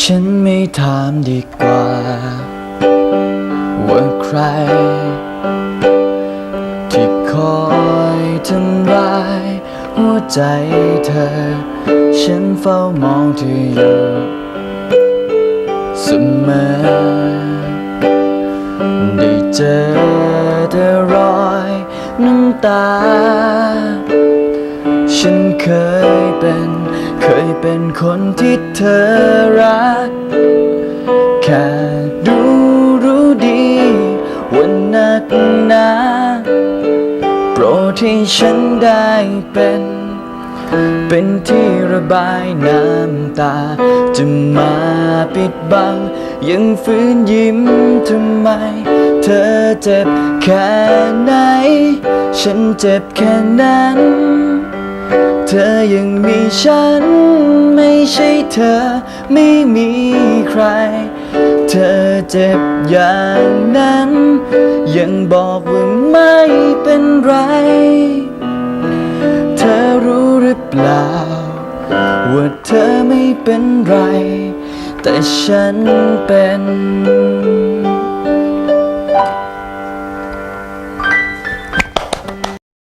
ฉันไม่ถามดีกว่า ว่าใคร ที่คอยทำร้าย หัวใจเธอ ฉันเฝ้ามองเธออยู่เสมอได้เจอแต่รอยน้ำตา ฉันเคยเป็น เคยเป็นคนที่เธอรัก แค่ดูรู้ดีว่านักหนาโปรดให้ฉันได้เป็น เป็นที่ระบายน้ำตา จะมาปิดบัง ยังฝืนยิ้มทำไม เธอเจ็บแค่ไหน ฉันเจ็บแค่นั้น เธอยังมีฉัน ไม่ใช่เธอไม่มีใคร เธอเจ็บอย่างนั้น ยังบอกว่าไม่เป็นไร เธอรู้หรือเปล่า ว่าเธอไม่เป็นไร แต่ฉันเป็น